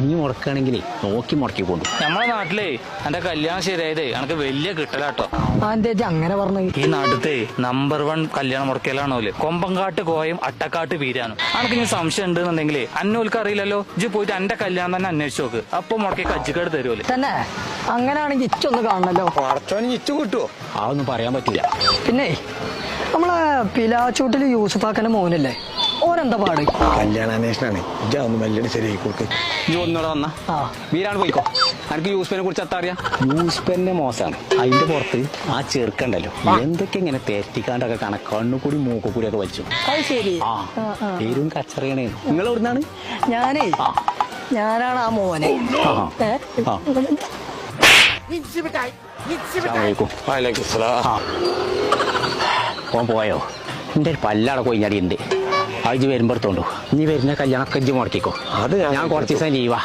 നീ മുടക്കുകയാണെങ്കിലേ നോക്കി മുടക്കി കൊണ്ടു നമ്മളെ നാട്ടിലേ എന്റെ കല്യാണം ശരിയായത് എനക്ക് വലിയ കിട്ടലാട്ടോ. അങ്ങനെ പറഞ്ഞു? ഈ നാട്ടിലത്തെ നമ്പർ വൺ കല്യാണം മുടക്കലാണോൽ കൊമ്പങ്കാട്ട് കോയം അട്ടക്കാട്ട് പീരാനും അനക്ക് ഇനി സംശയം ഉണ്ടെന്നുണ്ടെങ്കിലേ അന്നോൽക്ക് അറിയില്ലല്ലോ. ഇജ്ജ് പോയിട്ട് എന്റെ കല്യാണം തന്നെ അന്വേഷിച്ചു നോക്ക്. അപ്പൊ മുടക്കി കജ്ജിക്കേട് തരുമല്ലേ തന്നെ? അങ്ങനെയാണെങ്കിൽ ഇച്ചൊന്ന് കാണണല്ലോ. പടച്ചോന് ഇച്ചു കിട്ടുവോ? അതൊന്നും പറയാൻ പറ്റില്ല. പിന്നെ നമ്മളെ പിലാച്ചൂട്ടിൽ യൂസുഫാക്കന്റെ മോനല്ലേ? ഓരെന്താ പാട്? കല്യാണാന്വേഷണാണ്. ഇജ്ജ ഒന്ന് മെല്ലടി ശരിയായി കൊടുക്ക് നീ ഒന്നുകൂടെ വന്ന. ആ. വീരാണ് പോയിക്കോ? എനിക്ക് യൂസ്പെനെ കുറിച്ച് എത്താ അറിയാം? യൂസ്പെന്നെ മോശമാണ്. അതിന്റെ പുറത്ത് ആ ചെറുക്കണ്ടല്ലോ. എന്തൊക്കെ ഇങ്ങനെ തെറ്റിക്കാണ്ടൊക്കെ കണ? കണ്ണുകൂടി മൂക്കുകൂടി ഒക്കെ വലിച്ചു. അത് ശരി. ആ. ആ, ആ. പേരും കച്ചറയാണ്. നിങ്ങൾ എവിടുന്നാണ്? ഞാനേ. ആ. ഞാനാണ് ആ മോനെ. പോയോ? എന്റെ പല്ലാടെ കൊയിഞ്ഞാടി ഉണ്ട് അജ് വരുമ്പോഴത്തോണ്ടു നീ വരുന്ന കല്യാണം കഞ്ചി മുടക്കിക്കോ. അത് ഞാൻ ഞാൻ കുറച്ച് ദിവസം ലീവാ